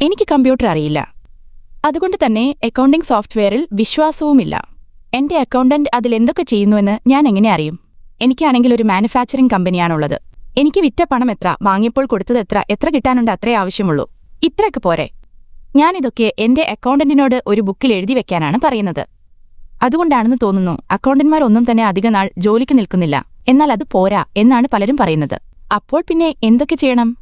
എനിക്ക് കമ്പ്യൂട്ടർ അറിയില്ല. അതുകൊണ്ട് തന്നെ അക്കൗണ്ടിംഗ് സോഫ്റ്റ്വെയറിൽ വിശ്വാസവുമില്ല. എന്റെ അക്കൗണ്ടന്റ് അതിലെന്തൊക്കെ ചെയ്യുന്നുവെന്ന് ഞാൻ എങ്ങനെ അറിയും? എനിക്കാണെങ്കിൽ ഒരു മാനുഫാക്ചറിംഗ് കമ്പനിയാണുള്ളത് എനിക്ക് വിറ്റ പണം എത്ര വാങ്ങിയപ്പോൾ കൊടുത്തത് എത്ര എത്ര കിട്ടാനുണ്ട് അത്രേ ആവശ്യമുള്ളൂ. ഇത്രയൊക്കെ പോരെ. ഞാനിതൊക്കെ എന്റെ അക്കൗണ്ടന്റിനോട് ഒരു ബുക്കിൽ എഴുതി വെക്കാനാണ് പറയുന്നത്. അതുകൊണ്ടാണെന്ന് തോന്നുന്നു അക്കൗണ്ടന്മാരൊന്നും തന്നെ അധികനാൾ ജോലിക്ക് നിൽക്കുന്നില്ല. എന്നാൽ അത് പോരാ എന്നാണ് പലരും പറയുന്നത്. അപ്പോൾ പിന്നെ എന്തൊക്കെ ചെയ്യണം?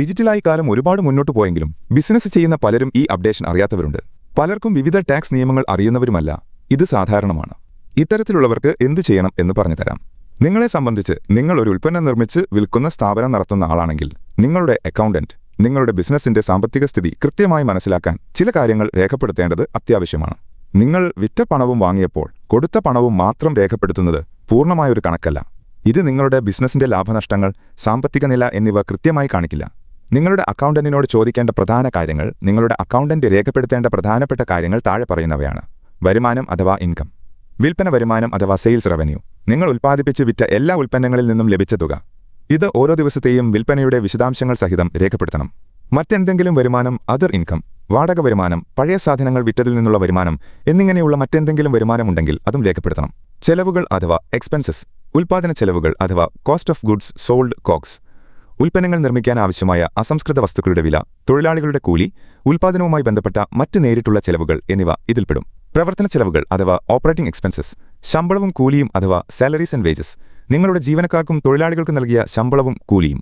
ഡിജിറ്റലായി കാലം ഒരുപാട് മുന്നോട്ട് പോയെങ്കിലും ബിസിനസ് ചെയ്യുന്ന പലരും ഈ അപ്ഡേഷൻ അറിയാത്തവരുണ്ട്. പലർക്കും വിവിധ ടാക്സ് നിയമങ്ങൾ അറിയുന്നവരുമല്ല. ഇത് സാധാരണമാണ്. ഇത്തരത്തിലുള്ളവർക്ക് എന്തു ചെയ്യണം എന്ന് പറഞ്ഞുതരാം നിങ്ങളെ സംബന്ധിച്ച് നിങ്ങൾ ഒരു ഉൽപ്പന്നം നിർമ്മിച്ച് വിൽക്കുന്ന സ്ഥാപനം നടത്തുന്ന ആളാണെങ്കിൽ നിങ്ങളുടെ അക്കൗണ്ടന്റ് നിങ്ങളുടെ ബിസിനസിന്റെ സാമ്പത്തിക സ്ഥിതി കൃത്യമായി മനസ്സിലാക്കാൻ ചില കാര്യങ്ങൾ രേഖപ്പെടുത്തേണ്ടത് അത്യാവശ്യമാണ്. നിങ്ങൾ വിറ്റ പണവും വാങ്ങിയപ്പോൾ കൊടുത്ത പണവും മാത്രം രേഖപ്പെടുത്തുന്നത് പൂർണമായൊരു കണക്കല്ല. ഇത് നിങ്ങളുടെ ബിസിനസിന്റെ ലാഭനഷ്ടങ്ങൾ സാമ്പത്തിക നില എന്നിവ കൃത്യമായി കാണിക്കില്ല. നിങ്ങളുടെ അക്കൗണ്ടന്റിനോട് ചോദിക്കേണ്ട പ്രധാന കാര്യങ്ങൾ നിങ്ങളുടെ അക്കൗണ്ടന്റ് രേഖപ്പെടുത്തേണ്ട പ്രധാനപ്പെട്ട കാര്യങ്ങൾ താഴെ പറയുന്നവയാണ്. വരുമാനം അഥവാ ഇൻകം. വിൽപ്പന വരുമാനം അഥവാ സെയിൽസ് റവന്യൂ. നിങ്ങൾ ഉൽപ്പാദിപ്പിച്ച് വിറ്റ എല്ലാ ഉൽപ്പന്നങ്ങളിൽ നിന്നും ലഭിച്ച തുക. ഇത് ഓരോ ദിവസത്തെയും വിൽപ്പനയുടെ വിശദാംശങ്ങൾ സഹിതം രേഖപ്പെടുത്തണം. മറ്റെന്തെങ്കിലും വരുമാനം അതർ ഇൻകം വാടക വരുമാനം പഴയ സാധനങ്ങൾ വിറ്റതിൽ നിന്നുള്ള വരുമാനം എന്നിങ്ങനെയുള്ള മറ്റെന്തെങ്കിലും വരുമാനമുണ്ടെങ്കിൽ അതും രേഖപ്പെടുത്തണം. ചെലവുകൾ അഥവാ എക്സ്പെൻസസ് ഉൽപ്പാദന ചെലവുകൾ അഥവാ cost of goods sold COGS. ഉൽപ്പന്നങ്ങൾ നിർമ്മിക്കാൻ ആവശ്യമായ അസംസ്കൃത വസ്തുക്കളുടെ വില തൊഴിലാളികളുടെ കൂലി ഉൽപ്പാദനവുമായി ബന്ധപ്പെട്ട മറ്റ് നേരിട്ടുള്ള ചെലവുകൾ എന്നിവ ഇതിൽപ്പെടും. പ്രവർത്തന ചെലവുകൾ അഥവാ ഓപ്പറേറ്റിംഗ് എക്സ്പെൻസസ് ശമ്പളവും കൂലിയും അഥവാ സാലറീസ് ആൻഡ് വേജസ് നിങ്ങളുടെ ജീവനക്കാർക്കും തൊഴിലാളികൾക്കും നൽകിയ ശമ്പളവും കൂലിയും.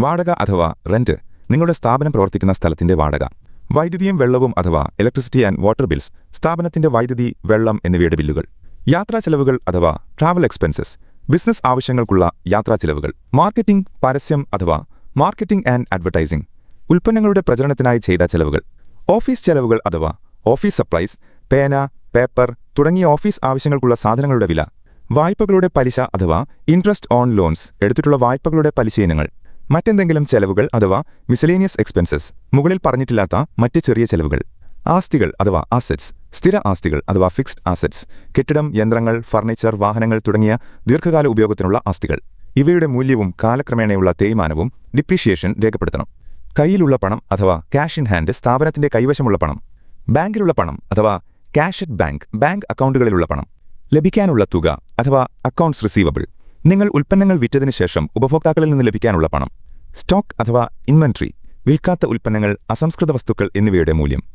വാടക അഥവാ റെന്റ് നിങ്ങളുടെ സ്ഥാപനം പ്രവർത്തിക്കുന്ന സ്ഥലത്തിന്റെ വാടക. വൈദ്യുതിയും വെള്ളവും അഥവാ ഇലക്ട്രിസിറ്റി ആൻഡ് വാട്ടർ ബിൽസ് സ്ഥാപനത്തിന്റെ വൈദ്യുതി വെള്ളം എന്നിവയുടെ ബില്ലുകൾ. യാത്രാ ചെലവുകൾ അഥവാ ട്രാവൽ എക്സ്പെൻസസ് ബിസിനസ് ആവശ്യങ്ങൾക്കുള്ള യാത്രാ ചിലവുകൾ. മാർക്കറ്റിംഗ് പരസ്യം അഥവാ മാർക്കറ്റിംഗ് ആൻഡ് അഡ്വർടൈസിംഗ്. ഉൽപ്പന്നങ്ങളുടെ പ്രചരണത്തിനായി ചെയ്ത ചെലവുകൾ. ഓഫീസ് ചെലവുകൾ അഥവാ ഓഫീസ് സപ്ലൈസ് പേന പേപ്പർ തുടങ്ങിയ ഓഫീസ് ആവശ്യങ്ങൾക്കുള്ള സാധനങ്ങളുടെ വില. വായ്പകളുടെ പലിശ അഥവാ ഇൻട്രസ്റ്റ് ഓൺ ലോൺസ് എടുത്തിട്ടുള്ള വായ്പകളുടെ പലിശ ഇനങ്ങൾ. മറ്റെന്തെങ്കിലും ചെലവുകൾ അഥവാ മിസലേനിയസ് എക്സ്പെൻസസ് മുകളിൽ പറഞ്ഞിട്ടില്ലാത്ത മറ്റ് ചെറിയ ചെലവുകൾ. ആസ്തികൾ അഥവാ ആസെറ്റ്സ് സ്ഥിര ആസ്തികൾ അഥവാ ഫിക്സ്ഡ് ആസെറ്റ്സ് കെട്ടിടം യന്ത്രങ്ങൾ ഫർണിച്ചർ വാഹനങ്ങൾ തുടങ്ങിയ ദീർഘകാല ഉപയോഗത്തിനുള്ള ആസ്തികൾ. ഇവയുടെ മൂല്യവും കാലക്രമേണയുള്ള തേയ്മാനവും ഡിപ്രീഷിയേഷൻ രേഖപ്പെടുത്തണം. കയ്യിലുള്ള പണം അഥവാ ക്യാഷ് ഇൻ ഹാൻഡ് സ്ഥാപനത്തിന്റെ കൈവശമുള്ള പണം. ബാങ്കിലുള്ള പണം അഥവാ ക്യാഷ് അറ്റ് ബാങ്ക് ബാങ്ക് അക്കൗണ്ടുകളിലുള്ള പണം. ലഭിക്കാനുള്ള തുക അഥവാ അക്കൗണ്ട്സ് റിസീവബിൾ നിങ്ങൾ ഉൽപ്പന്നങ്ങൾ വിറ്റതിനു ശേഷം ഉപഭോക്താക്കളിൽ നിന്ന് ലഭിക്കാനുള്ള പണം. സ്റ്റോക്ക് അഥവാ ഇൻവെൻട്രി വിൽക്കാത്ത ഉൽപ്പന്നങ്ങൾ അസംസ്കൃത വസ്തുക്കൾ എന്നിവയുടെ മൂല്യം.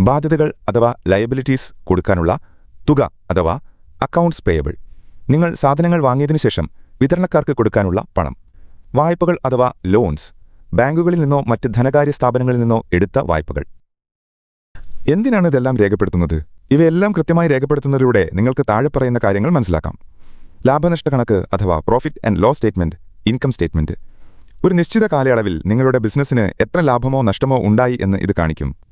ബാധ്യതകൾ അഥവാ ലയബിലിറ്റീസ് കൊടുക്കാനുള്ള തുക അഥവാ അക്കൗണ്ട്സ് പേയബിൾ നിങ്ങൾ സാധനങ്ങൾ വാങ്ങിയതിനു ശേഷം വിതരണക്കാർക്ക് കൊടുക്കാനുള്ള പണം. വായ്പകൾ അഥവാ ലോൺസ് ബാങ്കുകളിൽ നിന്നോ മറ്റ് ധനകാര്യ സ്ഥാപനങ്ങളിൽ നിന്നോ എടുത്ത വായ്പകൾ. എന്തിനാണ് ഇതെല്ലാം രേഖപ്പെടുത്തുന്നത്? ഇവയെല്ലാം കൃത്യമായി രേഖപ്പെടുത്തുന്നതിലൂടെ നിങ്ങൾക്ക് താഴെ പറയുന്ന കാര്യങ്ങൾ മനസ്സിലാക്കാം. ലാഭനഷ്ട കണക്ക് അഥവാ profit and loss statement income statement ഒരു നിശ്ചിത കാലയളവിൽ നിങ്ങളുടെ ബിസിനസ്സിന് എത്ര ലാഭമോ നഷ്ടമോ ഉണ്ടായി എന്ന് ഇത് കാണിക്കും.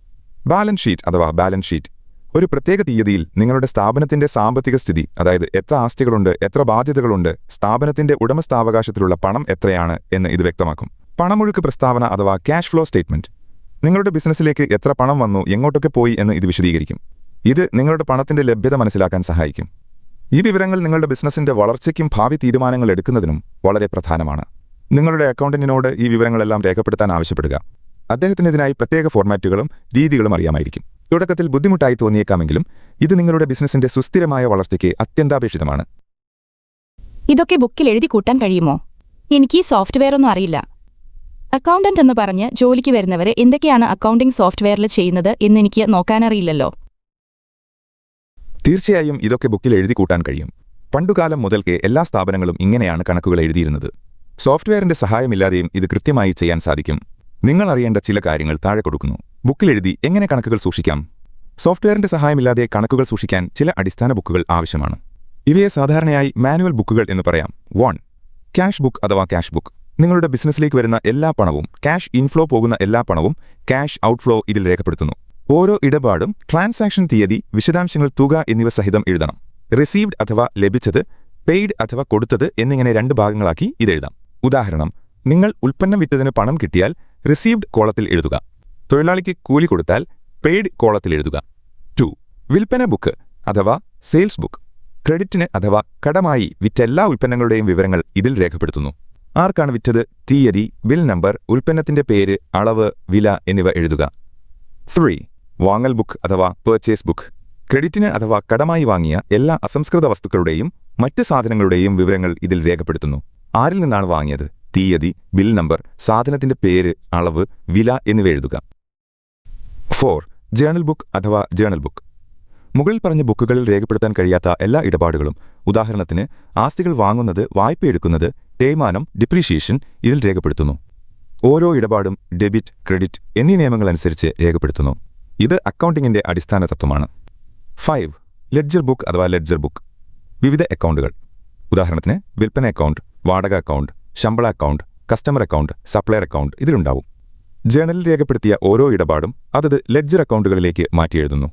ബാലൻസ് ഷീറ്റ് അഥവാ ബാലൻസ് ഷീറ്റ് ഒരു പ്രത്യേക തീയതിയിൽ നിങ്ങളുടെ സ്ഥാപനത്തിന്റെ സാമ്പത്തിക സ്ഥിതി അതായത് എത്ര ആസ്തികളുണ്ട് എത്ര ബാധ്യതകളുണ്ട് സ്ഥാപനത്തിന്റെ ഉടമസ്ഥാവകാശത്തിലുള്ള പണം എത്രയാണ് എന്ന് ഇത് വ്യക്തമാക്കും. പണമൊഴുക്ക് പ്രസ്താവന അഥവാ ക്യാഷ് ഫ്ലോ സ്റ്റേറ്റ്മെന്റ് നിങ്ങളുടെ ബിസിനസ്സിലേക്ക് എത്ര പണം വന്നു എങ്ങോട്ടൊക്കെ പോയി എന്ന് ഇത് വിശദീകരിക്കും. ഇത് നിങ്ങളുടെ പണത്തിന്റെ ലഭ്യത മനസ്സിലാക്കാൻ സഹായിക്കും. ഈ വിവരങ്ങൾ നിങ്ങളുടെ ബിസിനസ്സിന്റെ വളർച്ചയ്ക്കും ഭാവി തീരുമാനങ്ങൾ എടുക്കുന്നതിനും വളരെ പ്രധാനമാണ്. നിങ്ങളുടെ അക്കൗണ്ടന്റിനോട് ഈ വിവരങ്ങളെല്ലാം രേഖപ്പെടുത്താൻ ആവശ്യപ്പെടുക. അദ്ദേഹത്തിന് ഇതിനായി പ്രത്യേക ഫോർമാറ്റുകളും രീതികളും അറിയാമായിരിക്കും. തുടക്കത്തിൽ ബുദ്ധിമുട്ടായി തോന്നിയേക്കാമെങ്കിലും ഇത് നിങ്ങളുടെ ബിസിനസിന്റെ സുസ്ഥിരമായ വളർച്ചയ്ക്ക് അത്യന്താപേക്ഷിതമാണ്. ഇതൊക്കെ ബുക്കിൽ എഴുതി കൂട്ടാൻ കഴിയുമോ? എനിക്ക് ഈ സോഫ്റ്റ്വെയർ ഒന്നും അറിയില്ല. അക്കൗണ്ടന്റ് എന്ന് പറഞ്ഞ് ജോലിക്ക് വരുന്നവരെ എന്തൊക്കെയാണ് അക്കൗണ്ടിംഗ് സോഫ്റ്റ്വെയറിൽ ചെയ്യുന്നത് എന്നെനിക്ക് നോക്കാനറിയില്ലല്ലോ. തീർച്ചയായും ഇതൊക്കെ ബുക്കിൽ എഴുതി കൂട്ടാൻ കഴിയും. പണ്ടുകാലം മുതൽക്കേ എല്ലാ സ്ഥാപനങ്ങളും ഇങ്ങനെയാണ് കണക്കുകൾ എഴുതിയിരുന്നത്. സോഫ്റ്റ്വെയറിന്റെ സഹായമില്ലാതെയും ഇത് കൃത്യമായി ചെയ്യാൻ സാധിക്കും. നിങ്ങൾ അറിയേണ്ട ചില കാര്യങ്ങൾ താഴെ കൊടുക്കുന്നു. ബുക്കിലെഴുതി എങ്ങനെ കണക്കുകൾ സൂക്ഷിക്കാം? സോഫ്റ്റ്വെയറിന്റെ സഹായമില്ലാതെ കണക്കുകൾ സൂക്ഷിക്കാൻ ചില അടിസ്ഥാന ബുക്കുകൾ ആവശ്യമാണ്. ഇവയെ സാധാരണയായി മാനുവൽ ബുക്കുകൾ എന്ന് പറയാം. വൺ ക്യാഷ് ബുക്ക് അഥവാ ക്യാഷ് ബുക്ക്. നിങ്ങളുടെ ബിസിനസ്സിലേക്ക് വരുന്ന എല്ലാ പണവും ക്യാഷ് ഇൻഫ്ലോ പോകുന്ന എല്ലാ പണവും ക്യാഷ് ഔട്ട്ഫ്ലോ ഇതിൽ രേഖപ്പെടുത്തുന്നു. ഓരോ ഇടപാടും ട്രാൻസാക്ഷൻ തീയതി വിശദാംശങ്ങൾ തുക എന്നിവ സഹിതം എഴുതണം. റിസീവ്ഡ് അഥവാ ലഭിച്ചത് പെയ്ഡ് അഥവാ കൊടുത്തത് എന്നിങ്ങനെ രണ്ട് ഭാഗങ്ങളാക്കി ഇതെഴുതാം ഉദാഹരണം നിങ്ങൾ ഉൽപ്പന്നം വിറ്റതിന് പണം കിട്ടിയാൽ റിസീവ്ഡ് കോളത്തിൽ എഴുതുക. തൊഴിലാളിക്ക് കൂലി കൊടുത്താൽ പെയ്ഡ് കോളത്തിൽ എഴുതുക. ടു വിൽപ്പന ബുക്ക് അഥവാ സെയിൽസ് ബുക്ക് ക്രെഡിറ്റിന് അഥവാ കടമായി വിറ്റ എല്ലാ ഉൽപ്പന്നങ്ങളുടെയും വിവരങ്ങൾ ഇതിൽ രേഖപ്പെടുത്തുന്നു. ആർക്കാണ് വിറ്റത്? തീയതി ബിൽ നമ്പർ ഉൽപ്പന്നത്തിന്റെ പേര് അളവ് വില എന്നിവ എഴുതുക. ത്രീ വാങ്ങൽ ബുക്ക് അഥവാ പേർച്ചേസ് ബുക്ക് ക്രെഡിറ്റിന് അഥവാ കടമായി വാങ്ങിയ എല്ലാ അസംസ്കൃത വസ്തുക്കളുടെയും മറ്റ് സാധനങ്ങളുടെയും വിവരങ്ങൾ ഇതിൽ രേഖപ്പെടുത്തുന്നു. ആരിൽ നിന്നാണ് വാങ്ങിയത്? തീയതി ബിൽ നമ്പർ സാധനത്തിന്റെ പേര് അളവ് വില എന്നിവ എഴുതുക. ഫോർ ജേണൽ ബുക്ക് അഥവാ ജേണൽ ബുക്ക്. മുകളിൽ പറഞ്ഞ ബുക്കുകളിൽ രേഖപ്പെടുത്താൻ കഴിയാത്ത എല്ലാ ഇടപാടുകളും ഉദാഹരണത്തിന് ആസ്തികൾ വാങ്ങുന്നത് വായ്പ എടുക്കുന്നത് തേയ്മാനം ഡിപ്രീഷിയേഷൻ ഇതിൽ രേഖപ്പെടുത്തുന്നു. ഓരോ ഇടപാടും ഡെബിറ്റ് ക്രെഡിറ്റ് എന്നീ നിയമങ്ങളനുസരിച്ച് രേഖപ്പെടുത്തുന്നു. ഇത് അക്കൗണ്ടിങ്ങിന്റെ അടിസ്ഥാന തത്വമാണ്. ഫൈവ് ലെഡ്ജർ ബുക്ക് അഥവാ ലെഡ്ജർ ബുക്ക് വിവിധ അക്കൗണ്ടുകൾ ഉദാഹരണത്തിന് വിൽപ്പന അക്കൗണ്ട് വാടക അക്കൗണ്ട് ശമ്പള account customer account supplier account ഇതിലുണ്ടാവും. ജേണലിൽ രേഖപ്പെടുത്തിയ ഓരോ ഇടപാടും അതത് ലെഡ്ജർ അക്കൗണ്ടുകളിലേക്ക് മാറ്റിയെഴുതുന്നു.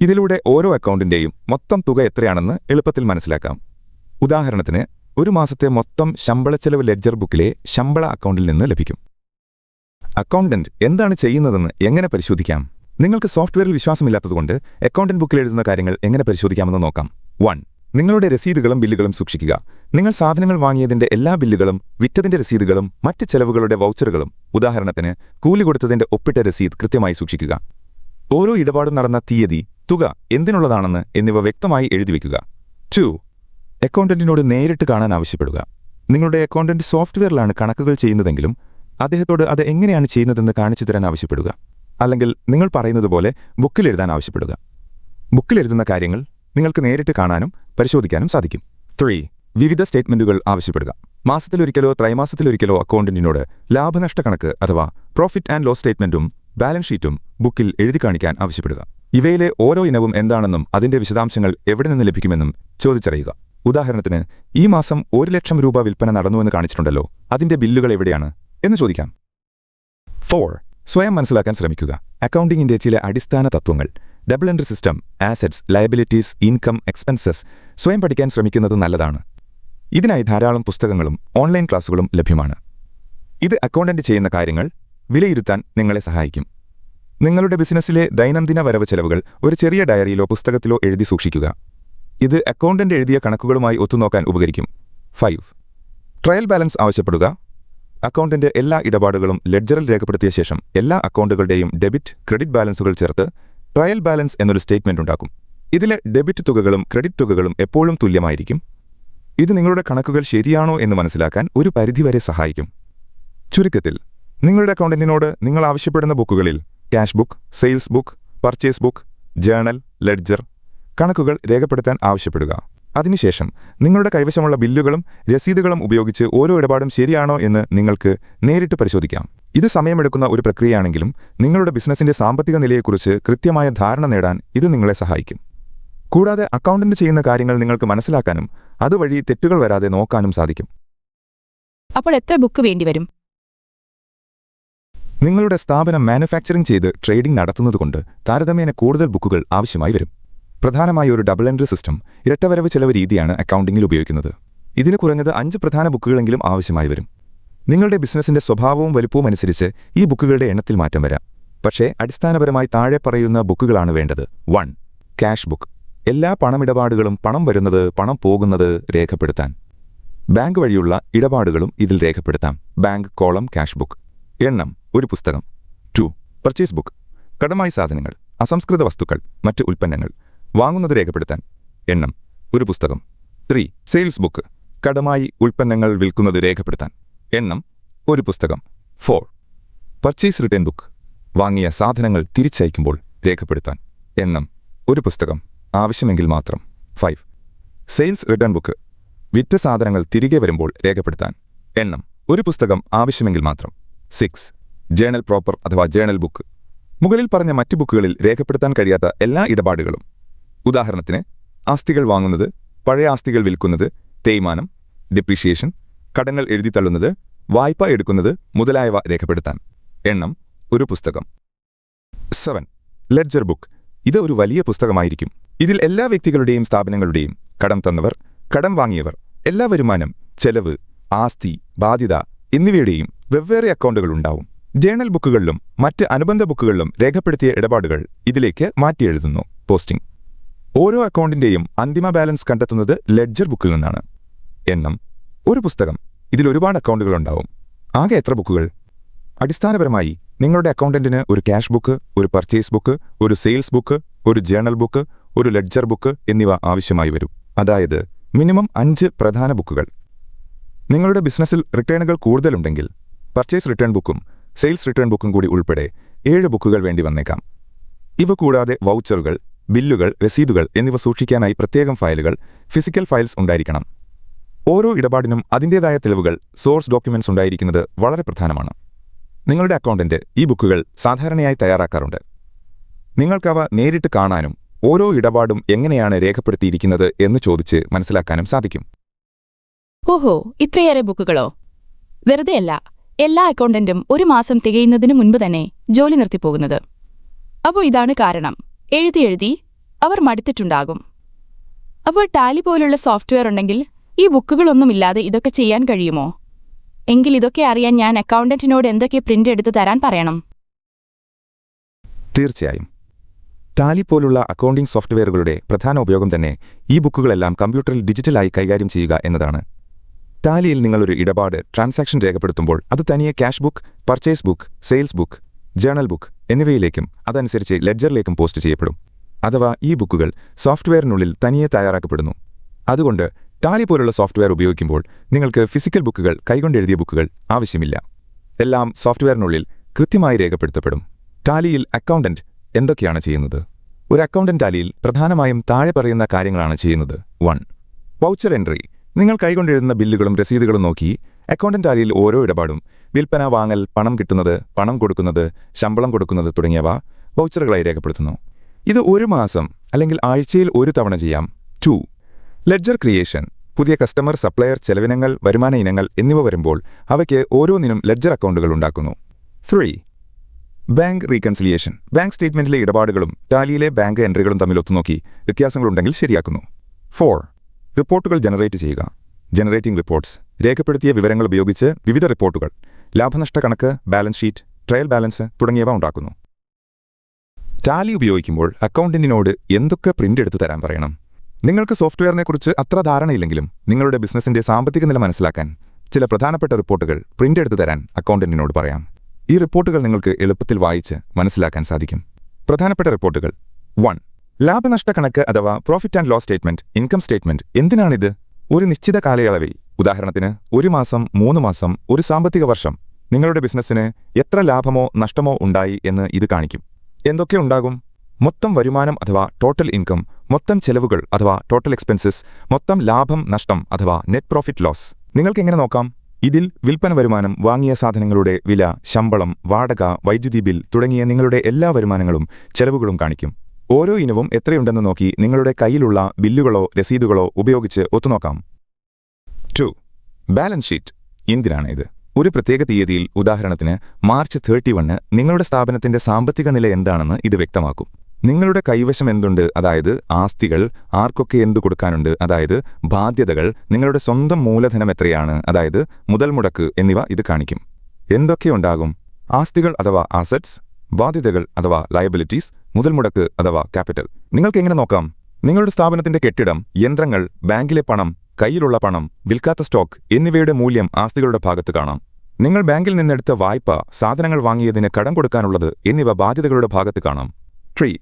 ഇതിലൂടെ ഓരോ അക്കൗണ്ടിന്റെയും മൊത്തം തുക എത്രയാണെന്ന് എളുപ്പത്തിൽ മനസ്സിലാക്കാം. ഉദാഹരണത്തിന് ഒരു മാസത്തെ മൊത്തം ശമ്പള ചെലവ് ലെഡ്ജർ ബുക്കിലെ ശമ്പള അക്കൗണ്ടിൽ നിന്ന് ലഭിക്കും. അക്കൗണ്ടന്റ് എന്താണ് ചെയ്യുന്നതെന്ന് എങ്ങനെ പരിശോധിക്കാം? നിങ്ങൾക്ക് സോഫ്റ്റ്വെയറിൽ വിശ്വാസമില്ലാത്തതുകൊണ്ട് അക്കൗണ്ടന്റ് ബുക്കിൽ എഴുതുന്ന കാര്യങ്ങൾ എങ്ങനെ പരിശോധിക്കാമെന്ന് നോക്കാം. വൺ നിങ്ങളുടെ രസീതുകളും ബില്ലുകളും സൂക്ഷിക്കുക. നിങ്ങൾ സാധനങ്ങൾ വാങ്ങിയതിന്റെ എല്ലാ ബില്ലുകളും വിറ്റതിന്റെ രസീതുകളും മറ്റ് ചെലവുകളുടെ വൗച്ചറുകളും ഉദാഹരണത്തിന് കൂലി കൊടുത്തതിന്റെ ഒപ്പിട്ട രസീത് കൃത്യമായി സൂക്ഷിക്കുക. ഓരോ ഇടപാടും നടന്ന തീയതി തുക എന്തിനുള്ളതാണെന്ന് എന്നിവ വ്യക്തമായി എഴുതിവെക്കുക ടു അക്കൗണ്ടന്റിനോട് നേരിട്ട് കാണാൻ ആവശ്യപ്പെടുക. നിങ്ങളുടെ അക്കൗണ്ടന്റ് സോഫ്റ്റ്വെയറിലാണ് കണക്കുകൾ ചെയ്യുന്നതെങ്കിലും അദ്ദേഹത്തോട് അത് എങ്ങനെയാണ് ചെയ്യുന്നതെന്ന് കാണിച്ചു തരാൻ ആവശ്യപ്പെടുക. അല്ലെങ്കിൽ നിങ്ങൾ പറയുന്നത് പോലെ ബുക്കിൽ എഴുതാൻ ആവശ്യപ്പെടുക. ബുക്കിൽ എഴുതുന്ന കാര്യങ്ങൾ നിങ്ങൾക്ക് നേരിട്ട് കാണാനും പരിശോധിക്കാനും സാധിക്കും. ത്രീ വിവിധ സ്റ്റേറ്റ്മെന്റുകൾ ആവശ്യപ്പെടുക. മാസത്തിലൊരിക്കലോ ത്രൈമാസത്തിലൊരിക്കലോ അക്കൗണ്ടിനോട് ലാഭനഷ്ട കണക്ക് അഥവാ പ്രോഫിറ്റ് ആൻഡ് ലോസ് സ്റ്റേറ്റ്മെന്റും ബാലൻസ് ഷീറ്റും ബുക്കിൽ എഴുതി കാണിക്കാൻ ആവശ്യപ്പെടുക. ഇവയിലെ ഓരോ ഇനവും എന്താണെന്നും അതിന്റെ വിശദാംശങ്ങൾ എവിടെ നിന്ന് ലഭിക്കുമെന്നും ചോദിച്ചറിയുക. ഉദാഹരണത്തിന് ഈ മാസം ഒരു ലക്ഷം രൂപ വിൽപ്പന നടന്നുവെന്ന് കാണിച്ചിട്ടുണ്ടല്ലോ അതിന്റെ ബില്ലുകൾ എവിടെയാണ് എന്ന് ചോദിക്കാം. ഫോർ സ്വയം മനസ്സിലാക്കാൻ ശ്രമിക്കുക. അക്കൗണ്ടിങ്ങിന്റെ ചില അടിസ്ഥാന തത്വങ്ങൾ. Double entry system assets liabilities income expenses സ്വയം പഠിക്കാൻ ശ്രമിക്കുന്നത് നല്ലതാണ്. ഇതിനായി ധാരാളം പുസ്തകങ്ങളും ഓൺലൈൻ ക്ലാസുകളും ലഭ്യമാണ്. ഇത് അക്കൗണ്ടന്റ് ചെയ്യുന്ന കാര്യങ്ങൾ വിലയിരുത്താൻ നിങ്ങളെ സഹായിക്കും. നിങ്ങളുടെ ബിസിനസ്സിലെ ദൈനംദിന വരവ് ചെലവുകൾ ഒരു ചെറിയ ഡയറിയിലോ പുസ്തകത്തിലോ എഴുതി സൂക്ഷിക്കുക. ഇത് അക്കൗണ്ടന്റ് എഴുതിയ കണക്കുകളുമായി ഒത്തുനോക്കാൻ ഉപകരിക്കും. ഫൈവ് ട്രയൽ ബാലൻസ് ആവശ്യപ്പെടുക. അക്കൗണ്ടന്റ് എല്ലാ ഇടപാടുകളും ലെഡ്ജറിൽ രേഖപ്പെടുത്തിയ ശേഷം എല്ലാ അക്കൗണ്ടുകളുടെയും ഡെബിറ്റ് ക്രെഡിറ്റ് ബാലൻസുകൾ ചേർത്ത് ട്രയൽ ബാലൻസ് എന്നൊരു സ്റ്റേറ്റ്മെന്റ് ഉണ്ടാക്കും. ഇതിലെ ഡെബിറ്റ് തുകകളും ക്രെഡിറ്റ് തുകകളും എപ്പോഴും തുല്യമായിരിക്കും. ഇത് നിങ്ങളുടെ കണക്കുകൾ ശരിയാണോ എന്ന് മനസ്സിലാക്കാൻ ഒരു പരിധിവരെ സഹായിക്കും. ചുരുക്കത്തിൽ നിങ്ങളുടെ അക്കൗണ്ടിനോട് നിങ്ങൾ ആവശ്യപ്പെടുന്ന ബുക്കുകളിൽ cash book sales book purchase book journal ledger കണക്കുകൾ രേഖപ്പെടുത്താൻ ആവശ്യപ്പെടുക. അതിനുശേഷം നിങ്ങളുടെ കൈവശമുള്ള ബില്ലുകളും രസീതുകളും ഉപയോഗിച്ച് ഓരോ ഇടപാടും ശരിയാണോ എന്ന് നിങ്ങൾക്ക് നേരിട്ട് പരിശോധിക്കാം. ഇത് സമയമെടുക്കുന്ന ഒരു പ്രക്രിയയാണെങ്കിലും നിങ്ങളുടെ ബിസിനസിന്റെ സാമ്പത്തിക നിലയെക്കുറിച്ച് കൃത്യമായ ധാരണ നേടാൻ ഇത് നിങ്ങളെ സഹായിക്കും. കൂടാതെ അക്കൗണ്ടന്റ് ചെയ്യുന്ന കാര്യങ്ങൾ നിങ്ങൾക്ക് മനസ്സിലാക്കാനും അതുവഴി തെറ്റുകൾ വരാതെ നോക്കാനും സാധിക്കും. അപ്പോൾ എത്ര ബുക്ക് വേണ്ടിവരും നിങ്ങളുടെ സ്ഥാപനം മാനുഫാക്ചറിംഗ് ചെയ്ത് ട്രേഡിംഗ് നടത്തുന്നതുകൊണ്ട് താരതമ്യേന കൂടുതൽ ബുക്കുകൾ ആവശ്യമായി വരും. പ്രധാനമായി ഒരു ഡബിൾ എൻട്രി സിസ്റ്റം ഇരട്ടവരവ് ചെലവ് രീതിയാണ് അക്കൗണ്ടിങ്ങിൽ ഉപയോഗിക്കുന്നത്. ഇതിന് കുറഞ്ഞത് അഞ്ച് പ്രധാന ബുക്കുകളെങ്കിലും ആവശ്യമായി വരും. നിങ്ങളുടെ ബിസിനസിന്റെ സ്വഭാവവും വലുപ്പവും അനുസരിച്ച് ഈ ബുക്കുകളുടെ എണ്ണത്തിൽ മാറ്റം വരാം. പക്ഷേ അടിസ്ഥാനപരമായി താഴെ പറയുന്ന ബുക്കുകളാണ് വേണ്ടത്. One cash book. എല്ലാ പണമിടപാടുകളും പണം വരുന്നത് പണം പോകുന്നത് രേഖപ്പെടുത്താൻ. ബാങ്ക് വഴിയുള്ള ഇടപാടുകളും ഇതിൽ രേഖപ്പെടുത്താം. Bank column cash book. എണ്ണം ഒരു പുസ്തകം. Two purchase book. കടമായി സാധനങ്ങൾ അസംസ്കൃത വസ്തുക്കൾ മറ്റ് ഉൽപ്പന്നങ്ങൾ. വാങ്ങുന്നത് രേഖപ്പെടുത്താൻ. എണ്ണം ഒരു പുസ്തകം. Three sales book. കടമായി ഉൽപ്പന്നങ്ങൾ വിൽക്കുന്നത് രേഖപ്പെടുത്താൻ. എണ്ണം ഒരു പുസ്തകം. ഫോർ പർച്ചേസ് റിട്ടേൺ ബുക്ക് വാങ്ങിയ സാധനങ്ങൾ തിരിച്ചയക്കുമ്പോൾ രേഖപ്പെടുത്താൻ. എണ്ണം ഒരു പുസ്തകം. ആവശ്യമെങ്കിൽ മാത്രം. ഫൈവ് സെയിൽസ് റിട്ടേൺ ബുക്ക് വിറ്റ സാധനങ്ങൾ തിരികെ വരുമ്പോൾ രേഖപ്പെടുത്താൻ. എണ്ണം ഒരു പുസ്തകം ആവശ്യമെങ്കിൽ മാത്രം. സിക്സ് ജേണൽ പ്രോപ്പർ അഥവാ ജേണൽ ബുക്ക് മുകളിൽ പറഞ്ഞ മറ്റു ബുക്കുകളിൽ രേഖപ്പെടുത്താൻ കഴിയാത്ത എല്ലാ ഇടപാടുകളും. ഉദാഹരണത്തിന് ആസ്തികൾ വാങ്ങുന്നത് പഴയ ആസ്തികൾ വിൽക്കുന്നത് തേയ്മാനം ഡിപ്രീഷിയേഷൻ കടങ്ങൾ എഴുതിത്തള്ളുന്നത് വായ്പ എടുക്കുന്നത് മുതലായവ രേഖപ്പെടുത്താൻ. എണ്ണം ഒരു പുസ്തകം. സെവൻ. Ledger book. ഇത് ഒരു വലിയ പുസ്തകമായിരിക്കും. ഇതിൽ എല്ലാ വ്യക്തികളുടെയും സ്ഥാപനങ്ങളുടെയും കടം തന്നവർ കടം വാങ്ങിയവർ എല്ലാ വരുമാനം ചെലവ് ആസ്തി ബാധ്യത എന്നിവയുടെയും വെവ്വേറെ അക്കൗണ്ടുകൾ ഉണ്ടാവും. ജേണൽ ബുക്കുകളിലും മറ്റ് അനുബന്ധ ബുക്കുകളിലും രേഖപ്പെടുത്തിയ ഇടപാടുകൾ ഇതിലേക്ക് മാറ്റിയെഴുതുന്നു പോസ്റ്റിംഗ്. ഓരോ അക്കൗണ്ടിന്റെയും അന്തിമ ബാലൻസ് കണ്ടെത്തുന്നത് ലെഡ്ജർ ബുക്കിൽ നിന്നാണ്. എണ്ണം ഒരു പുസ്തകം ഇതിൽ ഒരുപാട് അക്കൗണ്ടുകൾ ഉണ്ടാവും. ആകെ എത്ര ബുക്കുകൾ? അടിസ്ഥാനപരമായി നിങ്ങളുടെ അക്കൗണ്ടന്റിന് ഒരു ക്യാഷ് ബുക്ക് ഒരു പർച്ചേസ് ബുക്ക് ഒരു സെയിൽസ് ബുക്ക് ഒരു ജേണൽ ബുക്ക് ഒരു ലെഡ്ജർ ബുക്ക് എന്നിവ ആവശ്യമായി വരും. അതായത് മിനിമം അഞ്ച് പ്രധാന ബുക്കുകൾ. നിങ്ങളുടെ ബിസിനസ്സിൽ റിട്ടേണുകൾ കൂടുതലുണ്ടെങ്കിൽ പർച്ചേസ് റിട്ടേൺ ബുക്കും സെയിൽസ് റിട്ടേൺ ബുക്കും കൂടി ഉൾപ്പെടെ ഏഴ് ബുക്കുകൾ വേണ്ടി വന്നേക്കാം. ഇവ കൂടാതെ വൗച്ചറുകൾ ബില്ലുകൾ രസീതുകൾ എന്നിവ സൂക്ഷിക്കാനായി പ്രത്യേകം ഫയലുകൾ ഫിസിക്കൽ ഫയൽസ് ഉണ്ടായിരിക്കണം. ഓരോ ഇടപാടിനും അതിന്റേതായ തെളിവുകൾ സോഴ്സ് ഡോക്യുമെന്റ്സ് ഉണ്ടായിരിക്കുന്നത് വളരെ പ്രധാനമാണ്. നിങ്ങളുടെ അക്കൗണ്ടന്റ് ഈ ബുക്കുകൾ സാധാരണയായി തയ്യാറാക്കാറുണ്ട്. നിങ്ങൾക്കവ നേരിട്ട് കാണാനും ഓരോ ഇടപാടും എങ്ങനെയാണ് രേഖപ്പെടുത്തിയിരിക്കുന്നത് എന്ന് ചോദിച്ച് മനസ്സിലാക്കാനും സാധിക്കും. ഓഹോ ഇത്രയേറെ ബുക്കുകളോ? വെറുതെയല്ല എല്ലാ അക്കൗണ്ടന്റും ഒരു മാസം തികയുന്നതിനു മുൻപ് തന്നെ ജോലി നിർത്തിപ്പോകുന്നത്. അപ്പോൾ ഇതാണ് കാരണം. എഴുതി എഴുതി അവർ മടുത്തിട്ടുണ്ടാകും. അപ്പോൾ ടാലി പോലുള്ള സോഫ്റ്റ്വെയർ ഉണ്ടെങ്കിൽ ഈ ബുക്കുകളൊന്നുമില്ലാതെ ഇതൊക്കെ ചെയ്യാൻ കഴിയുമോ? എങ്കിൽ ഇതൊക്കെ അറിയാൻ ഞാൻ അക്കൗണ്ടന്റിനോട് എന്തൊക്കെ പ്രിന്റ് എടുത്ത് തരാൻ പറയണം? തീർച്ചയായും. ടാലി പോലുള്ള അക്കൗണ്ടിംഗ് സോഫ്റ്റ്വെയറുകളുടെ പ്രധാന ഉപയോഗം തന്നെ ഈ ബുക്കുകളെല്ലാം കമ്പ്യൂട്ടറിൽ ഡിജിറ്റലായി കൈകാര്യം ചെയ്യുക എന്നതാണ്. ടാലിയിൽ നിങ്ങളൊരു ഇടപാട് ട്രാൻസാക്ഷൻ രേഖപ്പെടുത്തുമ്പോൾ അത് തനിയെ cash book purchase book sales book journal book എന്നിവയിലേക്കും അതനുസരിച്ച് ലെഡ്ജറിലേക്കും പോസ്റ്റ് ചെയ്യപ്പെടും. അഥവാ ഈ ബുക്കുകൾ സോഫ്റ്റ്വെയറിനുള്ളിൽ തനിയെ തയ്യാറാക്കപ്പെടുന്നു. അതുകൊണ്ട് ടാലി പോലുള്ള സോഫ്റ്റ്വെയർ ഉപയോഗിക്കുമ്പോൾ നിങ്ങൾക്ക് ഫിസിക്കൽ ബുക്കുകൾ കൈകൊണ്ടെഴുതിയ ബുക്കുകൾ ആവശ്യമില്ല. എല്ലാം സോഫ്റ്റ്വെയറിനുള്ളിൽ കൃത്യമായി രേഖപ്പെടുത്തപ്പെടും. ടാലിയിൽ അക്കൗണ്ടന്റ് എന്തൊക്കെയാണ് ചെയ്യുന്നത്? ഒരു അക്കൗണ്ടന്റ് ടാലിയിൽ പ്രധാനമായും താഴെ പറയുന്ന കാര്യങ്ങളാണ് ചെയ്യുന്നത്. വൺ. Voucher entry. നിങ്ങൾ കൈകൊണ്ടെഴുതുന്ന ബില്ലുകളും രസീതുകളും നോക്കി അക്കൗണ്ടന്റ് ടാലിയിൽ ഓരോ ഇടപാടും വിൽപ്പന വാങ്ങൽ പണം കിട്ടുന്നത് പണം കൊടുക്കുന്നത് ശമ്പളം കൊടുക്കുന്നത് തുടങ്ങിയവ വൗച്ചറുകളായി രേഖപ്പെടുത്തുന്നു. ഇത് ഒരു മാസം അല്ലെങ്കിൽ ആഴ്ചയിൽ ഒരു തവണ ചെയ്യാം. ടു. ലെഡ്ജർ ക്രിയേഷൻ പുതിയ കസ്റ്റമർ സപ്ലയർ ചെലവിനങ്ങൾ വരുമാന ഇനങ്ങൾ എന്നിവ വരുമ്പോൾ അവയ്ക്ക് ഓരോന്നിനും ലെഡ്ജർ അക്കൗണ്ടുകൾ ഉണ്ടാക്കുന്നു. ത്രീ ബാങ്ക് റീകൺസിലിയേഷൻ ബാങ്ക് സ്റ്റേറ്റ്മെന്റിലെ ഇടപാടുകളും ടാലിയിലെ ബാങ്ക് എൻട്രികളും തമ്മിൽ ഒത്തുനോക്കി വ്യത്യാസങ്ങളുണ്ടെങ്കിൽ ശരിയാക്കുന്നു. ഫോർ റിപ്പോർട്ടുകൾ ജനറേറ്റ് ചെയ്യുക. ജനറേറ്റിംഗ് റിപ്പോർട്ട്സ് രേഖപ്പെടുത്തിയ വിവരങ്ങൾ ഉപയോഗിച്ച് വിവിധ റിപ്പോർട്ടുകൾ ലാഭനഷ്ട കണക്ക് ബാലൻസ് ഷീറ്റ് ട്രയൽ ബാലൻസ് തുടങ്ങിയവ ഉണ്ടാക്കുന്നു. ടാലി ഉപയോഗിക്കുമ്പോൾ അക്കൗണ്ടിനോട് എന്തൊക്കെ പ്രിന്റ് എടുത്തു തരാൻ പറയണം? നിങ്ങൾക്ക് സോഫ്റ്റ്വെയറിനെക്കുറിച്ച് അത്ര ധാരണയില്ലെങ്കിലും നിങ്ങളുടെ ബിസിനസിന്റെ സാമ്പത്തിക നില മനസ്സിലാക്കാൻ ചില പ്രധാനപ്പെട്ട റിപ്പോർട്ടുകൾ പ്രിന്റ് എടുത്തു തരാൻ അക്കൗണ്ടന്റിനോട് പറയാം. ഈ റിപ്പോർട്ടുകൾ നിങ്ങൾക്ക് എളുപ്പത്തിൽ വായിച്ച് മനസ്സിലാക്കാൻ സാധിക്കും. പ്രധാനപ്പെട്ട റിപ്പോർട്ടുകൾ. വൺ. ലാഭനഷ്ട കണക്ക് അഥവാ profit and loss statement income statement എന്തിനാണിത്? ഒരു നിശ്ചിത കാലയളവിൽ ഉദാഹരണത്തിന് ഒരു മാസം മൂന്ന് മാസം ഒരു സാമ്പത്തിക വർഷം നിങ്ങളുടെ ബിസിനസ്സിന് എത്ര ലാഭമോ നഷ്ടമോ ഉണ്ടായി എന്ന് ഇത് കാണിക്കും. എന്തൊക്കെ ഉണ്ടാകും? മൊത്തം വരുമാനം അഥവാ ടോട്ടൽ ഇൻകം മൊത്തം ചെലവുകൾ അഥവാ ടോട്ടൽ എക്സ്പെൻസസ് മൊത്തം ലാഭം നഷ്ടം അഥവാ നെറ്റ് പ്രോഫിറ്റ് ലോസ് നിങ്ങൾക്ക് എങ്ങനെ നോക്കാം? ഇതിൽ വിൽപ്പന വരുമാനം വാങ്ങിയ സാധനങ്ങളുടെ വില ശമ്പളം വാടക വൈദ്യുതി ബിൽ തുടങ്ങിയ നിങ്ങളുടെ എല്ലാ വരുമാനങ്ങളും ചെലവുകളും കാണിക്കും. ഓരോ ഇനവും എത്രയുണ്ടെന്ന് നോക്കി നിങ്ങളുടെ കയ്യിലുള്ള ബില്ലുകളോ രസീതുകളോ ഉപയോഗിച്ച് ഒത്തുനോക്കാം. ടു ബാലൻസ് ഷീറ്റ് എന്തിനാണ് ഇത് ഒരു പ്രത്യേക തീയതിയിൽ ഉദാഹരണത്തിന് മാർച്ച് തേർട്ടി വണ്ണ് നിങ്ങളുടെ സ്ഥാപനത്തിന്റെ സാമ്പത്തിക നില എന്താണെന്ന് ഇത് വ്യക്തമാക്കും. നിങ്ങളുടെ കൈവശം എന്തുണ്ട്? അതായത് ആസ്തികൾ ആർക്കൊക്കെ എന്തു കൊടുക്കാനുണ്ട്? അതായത് ബാധ്യതകൾ നിങ്ങളുടെ സ്വന്തം മൂലധനം എത്രയാണ്? അതായത് മുതൽ മുടക്ക് എന്നിവ ഇത് കാണിക്കും. എന്തൊക്കെയുണ്ടാകും ആസ്തികൾ അഥവാ ആസറ്റ്സ് ബാധ്യതകൾ അഥവാ ലയബിലിറ്റീസ് മുതൽ മുടക്ക് അഥവാ ക്യാപിറ്റൽ നിങ്ങൾക്ക് എങ്ങനെ നോക്കാം? നിങ്ങളുടെ സ്ഥാപനത്തിന്റെ കെട്ടിടം യന്ത്രങ്ങൾ ബാങ്കിലെ പണം കയ്യിലുള്ള പണം വിൽക്കാത്ത സ്റ്റോക്ക് എന്നിവയുടെ മൂല്യം ആസ്തികളുടെ ഭാഗത്ത് കാണാം. നിങ്ങൾ ബാങ്കിൽ നിന്നെടുത്ത വായ്പ സാധനങ്ങൾ വാങ്ങിയതിന് കടം കൊടുക്കാനുള്ളത് എന്നിവ ബാധ്യതകളുടെ ഭാഗത്ത് കാണാം. ട്രീ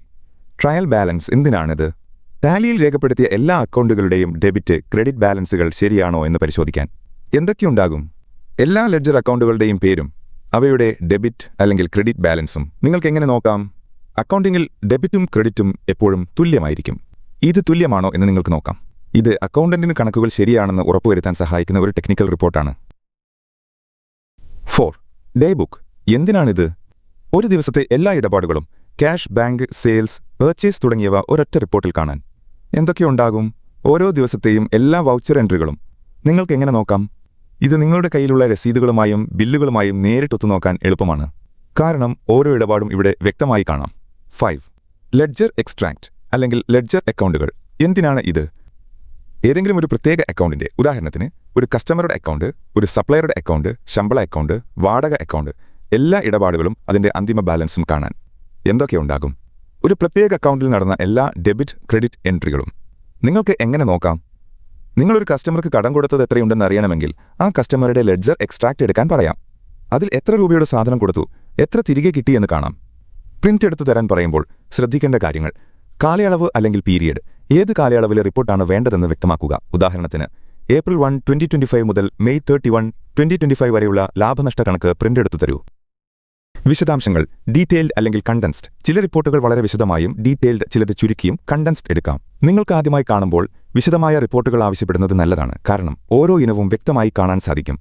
ട്രയൽ ബാലൻസ് എന്തിനാണിത്? ടാലിയിൽ രേഖപ്പെടുത്തിയ എല്ലാ അക്കൗണ്ടുകളുടെയും ഡെബിറ്റ് ക്രെഡിറ്റ് ബാലൻസുകൾ ശരിയാണോ എന്ന് പരിശോധിക്കാൻ. എന്തൊക്കെയുണ്ടാകും? എല്ലാ ലെഡ്ജർ അക്കൗണ്ടുകളുടെയും പേരും അവയുടെ ഡെബിറ്റ് അല്ലെങ്കിൽ ക്രെഡിറ്റ് ബാലൻസും നിങ്ങൾക്ക് എങ്ങനെ നോക്കാം? അക്കൗണ്ടിങ്ങിൽ ഡെബിറ്റും ക്രെഡിറ്റും എപ്പോഴും തുല്യമായിരിക്കും. ഇത് തുല്യമാണോ എന്ന് നിങ്ങൾക്ക് നോക്കാം. ഇത് അക്കൗണ്ടന്റിന് കണക്കുകൾ ശരിയാണെന്ന് ഉറപ്പുവരുത്താൻ സഹായിക്കുന്ന ഒരു ടെക്നിക്കൽ റിപ്പോർട്ടാണ്. ഫോർ. Day book. എന്തിനാണിത്? ഒരു ദിവസത്തെ എല്ലാ ഇടപാടുകളും ക്യാഷ് ബാങ്ക് സെയിൽസ് പേർച്ചേസ് തുടങ്ങിയവ ഒരൊറ്റ റിപ്പോർട്ടിൽ കാണാൻ. എന്തൊക്കെയുണ്ടാകും ഓരോ ദിവസത്തെയും എല്ലാ വൗച്ചർ എൻട്രികളും. നിങ്ങൾക്ക് എങ്ങനെ നോക്കാം? ഇത് നിങ്ങളുടെ കയ്യിലുള്ള രസീതുകളുമായും ബില്ലുകളുമായും നേരിട്ടൊത്തു നോക്കാൻ എളുപ്പമാണ്. കാരണം ഓരോ ഇടപാടും ഇവിടെ വ്യക്തമായി കാണാം. ഫൈവ്. ലെഡ്ജർ എക്സ്ട്രാക്ട് അല്ലെങ്കിൽ ലെഡ്ജർ അക്കൗണ്ടുകൾ. എന്തിനാണ് ഇത്? ഏതെങ്കിലും ഒരു പ്രത്യേക അക്കൗണ്ടിന്റെ ഉദാഹരണത്തിന് ഒരു കസ്റ്റമറുടെ അക്കൗണ്ട് ഒരു സപ്ലയറുടെ അക്കൗണ്ട് ശമ്പള അക്കൗണ്ട് വാടക അക്കൗണ്ട് എല്ലാ ഇടപാടുകളും അതിന്റെ അന്തിമ ബാലൻസും കാണാൻ. എന്തൊക്കെയുണ്ടാകും ഒരു പ്രത്യേക അക്കൗണ്ടിൽ നടന്ന എല്ലാ ഡെബിറ്റ് ക്രെഡിറ്റ് എൻട്രികളും നിങ്ങൾക്ക് എങ്ങനെ നോക്കാം? നിങ്ങളൊരു കസ്റ്റമർക്ക് കടം കൊടുത്തത് എത്രയുണ്ടെന്ന് അറിയണമെങ്കിൽ ആ കസ്റ്റമറുടെ ലെഡ്ജർ എക്സ്ട്രാക്റ്റ് എടുക്കാൻ പറയാം. അതിൽ എത്ര രൂപയുടെ സാധനം കൊടുത്തു എത്ര തിരികെ കിട്ടിയെന്ന് കാണാം. പ്രിന്റ് എടുത്തു തരാൻ പറയുമ്പോൾ ശ്രദ്ധിക്കേണ്ട കാര്യങ്ങൾ. കാലയളവ് അല്ലെങ്കിൽ പീരിയഡ് ഏത് കാലയളവിലെ റിപ്പോർട്ടാണ് വേണ്ടതെന്ന് വ്യക്തമാക്കുക. ഉദാഹരണത്തിന് ഏപ്രിൽ വൺ ട്വന്റി മുതൽ മെയ് തേർട്ടി വൺ വരെയുള്ള ലാഭനഷ്ട കണക്ക് പ്രിന്റ് എടുത്തു തരൂ. വിശദാംശങ്ങൾ ഡീറ്റെയിൽഡ് അല്ലെങ്കിൽ കണ്ടൻസ്ഡ് ചില റിപ്പോർട്ടുകൾ വളരെ വിശദമായും ഡീറ്റെയിൽഡ് ചിലത് ചുരുക്കിയും കണ്ടൻസ്ഡ് എടുക്കാം. നിങ്ങൾക്ക് ആദ്യമായി കാണുമ്പോൾ വിശദമായ റിപ്പോർട്ടുകൾ ആവശ്യപ്പെടുന്നത് നല്ലതാണ്. കാരണം ഓരോ ഇനവും വ്യക്തമായി കാണാൻ സാധിക്കും.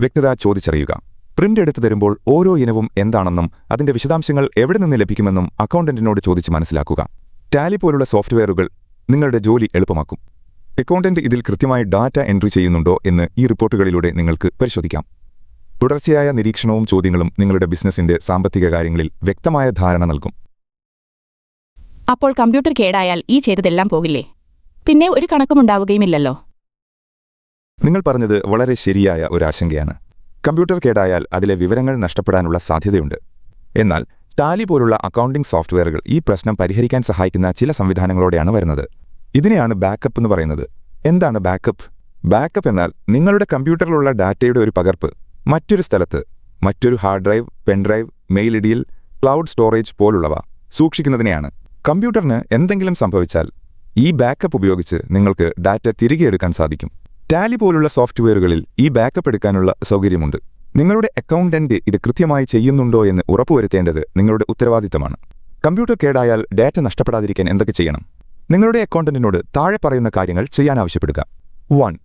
വ്യക്തത ചോദിച്ചറിയുക. പ്രിന്റ് എടുത്തു തരുമ്പോൾ ഓരോ ഇനവും എന്താണെന്നും അതിന്റെ വിശദാംശങ്ങൾ എവിടെ നിന്ന് ലഭിക്കുമെന്നും അക്കൗണ്ടന്റിനോട് ചോദിച്ച് മനസ്സിലാക്കുക. ടാലി പോലുള്ള സോഫ്റ്റ്വെയറുകൾ നിങ്ങളുടെ ജോലി എളുപ്പമാക്കും. അക്കൗണ്ടന്റ് ഇതിൽ കൃത്യമായി ഡാറ്റ എൻട്രി ചെയ്യുന്നുണ്ടോ എന്ന് ഈ റിപ്പോർട്ടുകളിലൂടെ നിങ്ങൾക്ക് പരിശോധിക്കാം. തുടർച്ചയായ നിരീക്ഷണവും ചോദ്യങ്ങളും നിങ്ങളുടെ ബിസിനസിന്റെ സാമ്പത്തിക കാര്യങ്ങളിൽ വ്യക്തമായ ധാരണ നൽകും. അപ്പോൾ കമ്പ്യൂട്ടർ കേടായാൽ ഈ ചെയ്തതെല്ലാം പോകില്ലേ? പിന്നെ ഒരു കണക്കുമുണ്ടാവുകയുമില്ലല്ലോ നിങ്ങൾ പറഞ്ഞത് വളരെ ശരിയായ ഒരു ആശങ്കയാണ്. കമ്പ്യൂട്ടർ കേടായാൽ അതിലെ വിവരങ്ങൾ നഷ്ടപ്പെടാനുള്ള സാധ്യതയുണ്ട്. എന്നാൽ ടാലി പോലുള്ള അക്കൗണ്ടിംഗ് സോഫ്റ്റ്വെയറുകൾ ഈ പ്രശ്നം പരിഹരിക്കാൻ സഹായിക്കുന്ന ചില സംവിധാനങ്ങളോടെയാണ് വരുന്നത്. ഇതിനെയാണ് ബാക്കപ്പ് എന്ന് പറയുന്നത്. എന്താണ് ബാക്കപ്പ്? ബാക്കപ്പ് എന്നാൽ നിങ്ങളുടെ കമ്പ്യൂട്ടറിലുള്ള ഡാറ്റയുടെ ഒരു പകർപ്പ്. മറ്റൊരു സ്ഥലത്ത് മറ്റൊരു hard drive pen drive mail ഇടിയിൽ cloud storage പോലുള്ളവ സൂക്ഷിക്കുന്നതിനെയാണ്. കമ്പ്യൂട്ടറിന് എന്തെങ്കിലും സംഭവിച്ചാൽ ഈ ബാക്കപ്പ് ഉപയോഗിച്ച് നിങ്ങൾക്ക് ഡാറ്റ തിരികെ എടുക്കാൻ സാധിക്കും. ടാലി പോലുള്ള സോഫ്റ്റ്വെയറുകളിൽ ഈ ബാക്കപ്പ് എടുക്കാനുള്ള സൗകര്യമുണ്ട്. നിങ്ങളുടെ അക്കൗണ്ടന്റ് ഇത് കൃത്യമായി ചെയ്യുന്നുണ്ടോ എന്ന് ഉറപ്പുവരുത്തേണ്ടത് നിങ്ങളുടെ ഉത്തരവാദിത്തമാണ്. കമ്പ്യൂട്ടർ കേടായാൽ ഡാറ്റ നഷ്ടപ്പെടാതിരിക്കാൻ എന്തൊക്കെ ചെയ്യണം? നിങ്ങളുടെ അക്കൗണ്ടന്റിനോട് താഴെ പറയുന്ന കാര്യങ്ങൾ ചെയ്യാൻ ആവശ്യപ്പെടുക. വൺ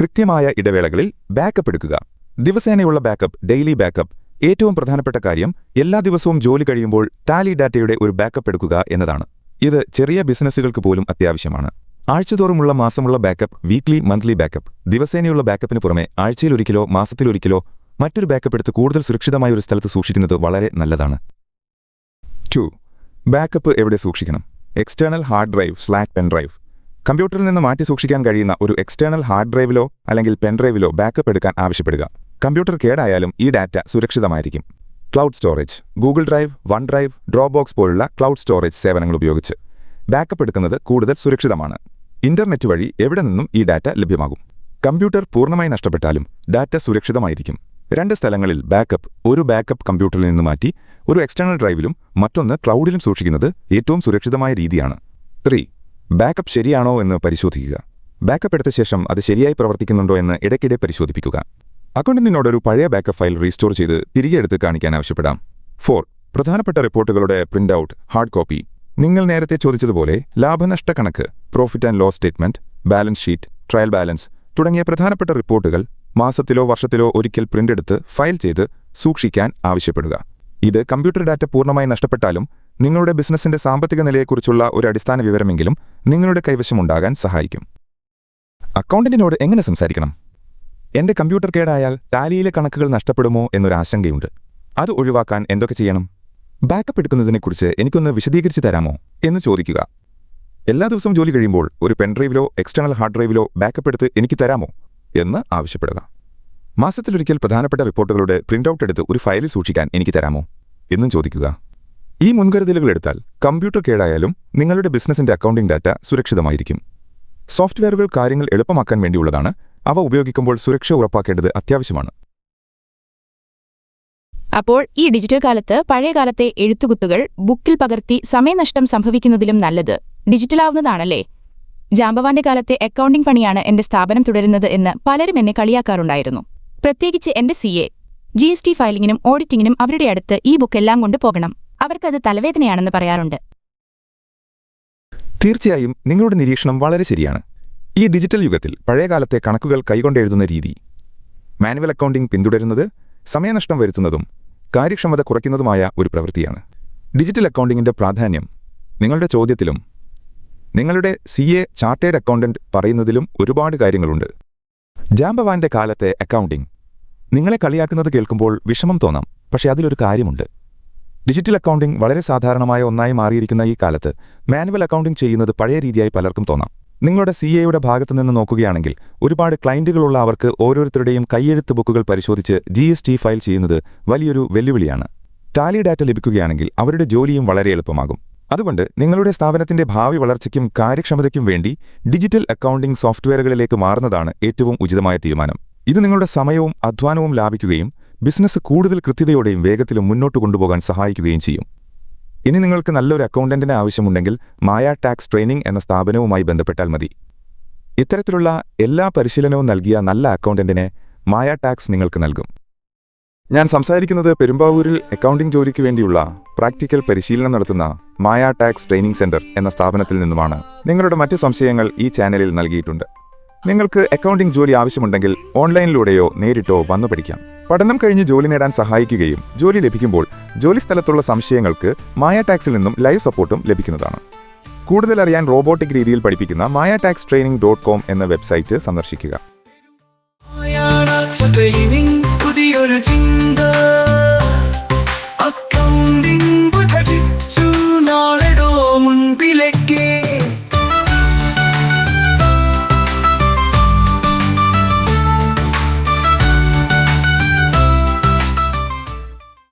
കൃത്യമായ ഇടവേളകളിൽ ബാക്കപ്പ് എടുക്കുക. ദിവസേനയുള്ള ബാക്കപ്പ് ഡെയിലി ബാക്കപ്പ് ഏറ്റവും പ്രധാനപ്പെട്ട കാര്യം എല്ലാ ദിവസവും ജോലി കഴിയുമ്പോൾ ടാലി ഡാറ്റയുടെ ഒരു ബാക്കപ്പ് എടുക്കുക എന്നതാണ്. ഇത് ചെറിയ ബിസിനസ്സുകൾക്ക് പോലും അത്യാവശ്യമാണ്. ആഴ്ചതോറുമുള്ള മാസമുള്ള ബാക്കപ്പ് വീക്ക്ലി മന്ത്ലി ബാക്കപ്പ് ദിവസേനയുള്ള ബാക്കപ്പിന് പുറമെ ആഴ്ചയിലൊരിക്കലോ മാസത്തിലൊരിക്കലോ മറ്റൊരു ബാക്കപ്പ് എടുത്ത് കൂടുതൽ സുരക്ഷിതമായ ഒരു സ്ഥലത്ത് സൂക്ഷിക്കുന്നത് വളരെ നല്ലതാണ്. ടു ബാക്കപ്പ് എവിടെ സൂക്ഷിക്കണം? എക്സ്റ്റേണൽ ഹാർഡ് ഡ്രൈവ് സ്ലാറ്റ് പെൻ ഡ്രൈവ് കമ്പ്യൂട്ടറിൽ നിന്ന് മാറ്റി സൂക്ഷിക്കാൻ കഴിയുന്ന ഒരു എക്സ്റ്റേണൽ ഹാർഡ് ഡ്രൈവിലോ അല്ലെങ്കിൽ പെൻ ഡ്രൈവിലോ ബാക്കപ്പ് എടുക്കാൻ ആവശ്യപ്പെടുക. കമ്പ്യൂട്ടർ കേടായാലും ഈ data സുരക്ഷിതമായിരിക്കും. Cloud storage Google drive one drive Dropbox പോലുള്ള ക്ലൗഡ് സ്റ്റോറേജ് സേവനങ്ങൾ ഉപയോഗിച്ച് ബാക്കപ്പ് എടുക്കുന്നത് കൂടുതൽ സുരക്ഷിതമാണ്. ഇന്റർനെറ്റ് വഴി എവിടെ നിന്നും ഈ ഡാറ്റ ലഭ്യമാകും? കമ്പ്യൂട്ടർ പൂർണമായി നഷ്ടപ്പെട്ടാലും ഡാറ്റ സുരക്ഷിതമായിരിക്കും. രണ്ട് സ്ഥലങ്ങളിൽ ബാക്കപ്പ് ഒരു ബാക്കപ്പ് കമ്പ്യൂട്ടറിൽ നിന്ന് മാറ്റി ഒരു എക്സ്റ്റേണൽ ഡ്രൈവിലും മറ്റൊന്ന് ക്ലൗഡിലും സൂക്ഷിക്കുന്നത് ഏറ്റവും സുരക്ഷിതമായ രീതിയാണ്. ത്രീ ബാക്കപ്പ് ശരിയാണോ എന്ന് പരിശോധിക്കുക. ബാക്കപ്പ് എടുത്ത ശേഷം അത് ശരിയായി പ്രവർത്തിക്കുന്നുണ്ടോ എന്ന് ഇടയ്ക്കിടെ പരിശോധിപ്പിക്കുക. അക്കൗണ്ടന്റിനോട് ഒരു പഴയ ബാക്കപ്പ് ഫയൽ റീസ്റ്റോർ ചെയ്ത് തിരികെ എടുത്ത് കാണിക്കാൻ ആവശ്യപ്പെടാം. ഫോർ പ്രധാനപ്പെട്ട റിപ്പോർട്ടുകളുടെ പ്രിന്റ് ഔട്ട് ഹാർഡ് കോപ്പി നിങ്ങൾ നേരത്തെ ചോദിച്ചതുപോലെ ലാഭനഷ്ട കണക്ക് profit and loss statement balance sheet trial balance തുടങ്ങിയ പ്രധാനപ്പെട്ട റിപ്പോർട്ടുകൾ മാസത്തിലോ വർഷത്തിലോ ഒരിക്കൽ പ്രിന്റ് എടുത്ത് ഫയൽ ചെയ്ത് സൂക്ഷിക്കാൻ ആവശ്യപ്പെടുക. ഇത് കമ്പ്യൂട്ടർ ഡാറ്റ പൂർണമായി നഷ്ടപ്പെട്ടാലും നിങ്ങളുടെ ബിസിനസിന്റെ സാമ്പത്തിക നിലയെക്കുറിച്ചുള്ള ഒരു അടിസ്ഥാന വിവരമെങ്കിലും നിങ്ങളുടെ കൈവശമുണ്ടാകാൻ സഹായിക്കും. അക്കൗണ്ടന്റിനോട് എങ്ങനെ സംസാരിക്കണം? എന്റെ കമ്പ്യൂട്ടർ കേടായാൽ ടാലിയിലെ കണക്കുകൾ നഷ്ടപ്പെടുമോ എന്നൊരു ആശങ്കയുണ്ട്. അത് ഒഴിവാക്കാൻ എന്തൊക്കെ ചെയ്യണം? ബാക്കപ്പ് എടുക്കുന്നതിനെക്കുറിച്ച് എനിക്കൊന്ന് വിശദീകരിച്ചു തരാമോ എന്ന് ചോദിക്കുക. എല്ലാ ദിവസവും ജോലി കഴിയുമ്പോൾ ഒരു പെൻഡ്രൈവിലോ എക്സ്റ്റേണൽ ഹാർഡ് ഡ്രൈവിലോ ബാക്കപ്പ് എടുത്ത് എനിക്ക് തരാമോ എന്ന് ആവശ്യപ്പെടുക. മാസത്തിലൊരിക്കൽ പ്രധാനപ്പെട്ട റിപ്പോർട്ടുകളുടെ പ്രിന്റ് ഔട്ട് എടുത്ത് ഒരു ഫയലിൽ സൂക്ഷിക്കാൻ എനിക്ക് തരാമോ എന്നും ചോദിക്കുക. ഈ മുൻകരുതലുകൾ എടുത്താൽ കമ്പ്യൂട്ടർ കേടായാലും നിങ്ങളുടെ ബിസിനസിന്റെ അക്കൗണ്ടിംഗ് ഡാറ്റ സുരക്ഷിതമായിരിക്കും. സോഫ്റ്റ്വെയറുകൾ കാര്യങ്ങൾ എളുപ്പമാക്കാൻ വേണ്ടിയുള്ളതാണ് അവ ഉപയോഗിക്കുമ്പോൾ സുരക്ഷ ഉറപ്പാക്കേണ്ടത് അത്യാവശ്യമാണ്. അപ്പോൾ ഈ ഡിജിറ്റൽ കാലത്ത് പഴയകാലത്തെ എഴുത്തുകുത്തുകൾ ബുക്കിൽ പകർത്തി സമയനഷ്ടം സംഭവിക്കുന്നതിലും നല്ലത്. ഡിജിറ്റലാവുന്നതാണല്ലേ? ജാമ്പവാന്റെ കാലത്തെ അക്കൗണ്ടിംഗ് പണിയാണ് എന്റെ സ്ഥാപനം തുടരുന്നത് എന്ന് പലരും എന്നെ കളിയാക്കാറുണ്ടായിരുന്നു. പ്രത്യേകിച്ച് എന്റെ C A G S T ഫയലിംഗിനും ഓഡിറ്റിംഗിനും അവരുടെ അടുത്ത് ഈ ബുക്ക് എല്ലാം കൊണ്ട് പോകണം. അവർക്കത് തലവേദനയാണെന്ന് പറയാറുണ്ട്. തീർച്ചയായും നിങ്ങളുടെ നിരീക്ഷണം വളരെ ശരിയാണ്. ഈ ഡിജിറ്റൽ യുഗത്തിൽ പഴയകാലത്തെ കണക്കുകൾ കൈകൊണ്ടെഴുതുന്ന രീതി. മാനുവൽ അക്കൗണ്ടിംഗ് പിന്തുടരുന്നത് സമയനഷ്ടം വരുത്തുന്നതും കാര്യക്ഷമത കുറയ്ക്കുന്നതുമായ ഒരു പ്രവൃത്തിയാണ്. ഡിജിറ്റൽ അക്കൗണ്ടിംഗിന്റെ പ്രാധാന്യം നിങ്ങളുടെ ചോദ്യത്തിലും നിങ്ങളുടെ സി എ ചാർട്ടേഡ് അക്കൗണ്ടന്റ് പറയുന്നതിലും ഒരുപാട് കാര്യങ്ങളുണ്ട്. ജാംബവാന്റെ കാലത്തെ അക്കൗണ്ടിംഗ് നിങ്ങളെ കളിയാക്കുന്നത് കേൾക്കുമ്പോൾ വിഷമം തോന്നാം പക്ഷേ അതിലൊരു കാര്യമുണ്ട്. ഡിജിറ്റൽ അക്കൗണ്ടിംഗ് വളരെ സാധാരണമായ ഒന്നായി മാറിയിരിക്കുന്ന ഈ കാലത്ത് മാനുവൽ അക്കൗണ്ടിംഗ് ചെയ്യുന്നത് പഴയ രീതിയായി പലർക്കും തോന്നാം. നിങ്ങളുടെ സി എയുടെ ഭാഗത്തു നിന്ന് നോക്കുകയാണെങ്കിൽ ഒരുപാട് ക്ലയന്റുകളുള്ള അവർക്ക് ഓരോരുത്തരുടെയും കൈയെഴുത്ത് ബുക്കുകൾ പരിശോധിച്ച് ജി ഫയൽ ചെയ്യുന്നത് വലിയൊരു വെല്ലുവിളിയാണ്. ടാലി ഡാറ്റ ലഭിക്കുകയാണെങ്കിൽ അവരുടെ ജോലിയും വളരെ എളുപ്പമാകും. അതുകൊണ്ട് നിങ്ങളുടെ സ്ഥാപനത്തിന്റെ ഭാവി വളർച്ചയ്ക്കും കാര്യക്ഷമതയ്ക്കും വേണ്ടി ഡിജിറ്റൽ അക്കൗണ്ടിംഗ് സോഫ്റ്റ്വെയറുകളിലേക്ക് മാറുന്നതാണ് ഏറ്റവും ഉചിതമായ തീരുമാനം. ഇത് നിങ്ങളുടെ സമയവും അധ്വാനവും ലാഭിക്കുകയും ബിസിനസ് കൂടുതൽ കൃത്യതയോടെയും വേഗത്തിലും മുന്നോട്ട് കൊണ്ടുപോകാൻ സഹായിക്കുകയും ചെയ്യും. ഇനി നിങ്ങൾക്ക് നല്ലൊരു അക്കൗണ്ടന്റിന് ആവശ്യമുണ്ടെങ്കിൽ മായ ടാക്സ് ട്രെയിനിംഗ് എന്ന സ്ഥാപനവുമായി ബന്ധപ്പെട്ടാൽ മതി. ഇത്തരത്തിലുള്ള എല്ലാ പരിശീലനവും നൽകിയ നല്ല അക്കൗണ്ടന്റിനെ മായ ടാക്സ് നിങ്ങൾക്ക് നൽകും. ഞാൻ സംസാരിക്കുന്നത് പെരുമ്പാവൂരിൽ അക്കൗണ്ടിംഗ് ജോലിക്ക് വേണ്ടിയുള്ള പ്രാക്ടിക്കൽ പരിശീലനം നടത്തുന്ന മായ ടാക്സ് ട്രെയിനിംഗ് സെന്റർ എന്ന സ്ഥാപനത്തിൽ നിന്നുമാണ്. നിങ്ങളുടെ മറ്റ് സംശയങ്ങൾ ഈ ചാനലിൽ നൽകിയിട്ടുണ്ട്. നിങ്ങൾക്ക് അക്കൗണ്ടിംഗ് ജോലി ആവശ്യമുണ്ടെങ്കിൽ ഓൺലൈനിലൂടെയോ നേരിട്ടോ വന്നു പഠിക്കാം. പഠനം കഴിഞ്ഞ് ജോലി നേടാൻ സഹായിക്കുകയും ജോലി ലഭിക്കുമ്പോൾ ജോലി സ്ഥലത്തുള്ള സംശയങ്ങൾക്ക് മായ ടാക്സിൽ നിന്നും ലൈവ് സപ്പോർട്ടും ലഭിക്കുന്നതാണ്. കൂടുതൽ അറിയാൻ റോബോട്ടിക് രീതിയിൽ പഠിപ്പിക്കുന്ന Maya tax training dot com എന്ന വെബ്സൈറ്റ് സന്ദർശിക്കുക. ട്രെയിനിങ് പുതിയൊരു